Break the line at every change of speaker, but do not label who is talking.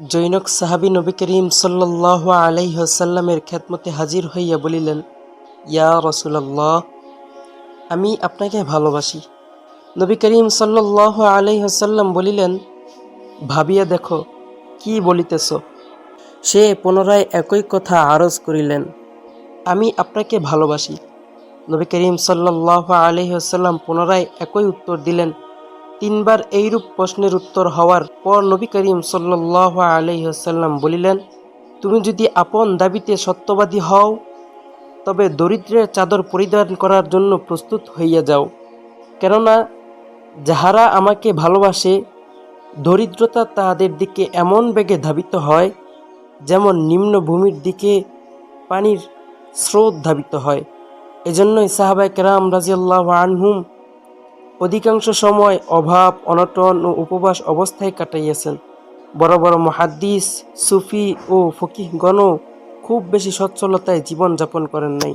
জৈনক সাহাবি নবী করিম সাল্লাহ আলাইহসাল্লামের খ্যাতমতে হাজির হইয়া বলিলেন, ইয়া রসুলাল্লাহ, আমি আপনাকে ভালোবাসি। নবী করিম সাল্লাহ আলাইহসাল্লাম বলিলেন, ভাবিয়া দেখো, কি বলিতেছ? সে পুনরায় একই কথা আরজ করিলেন, আমি আপনাকে ভালোবাসি। নবী করিম সাল্লাহ আলহিহাল্লাম পুনরায় একই উত্তর দিলেন তিনবার এইরূপ প্রশ্নের উত্তর হওয়ার পর নবী করিম সাল্লাহ আলহিহাল্লাম বলিলেন, তুমি যদি আপন দাবিতে সত্যবাদী হও, তবে দরিদ্রের চাদর পরিধান করার জন্য প্রস্তুত হইয়া যাও। কেননা, যাহারা আমাকে ভালোবাসে, দরিদ্রতা তাহাদের দিকে এমন বেগে ধাবিত হয়, যেমন নিম্ন ভূমির দিকে পানির স্রোত ধাবিত হয়। এজন্যই সাহাবায় কেরাম রাজিয়াল্লাহ আনহুম অধিকাংশ সময় অভাব, অনটন ও উপবাস অবস্থায় কাটাইয়াছেন। বড় বড় মহাদ্দিস, সুফি ও ফকিহগণও খুব বেশি সচ্ছলতায় জীবনযাপন করেন নাই।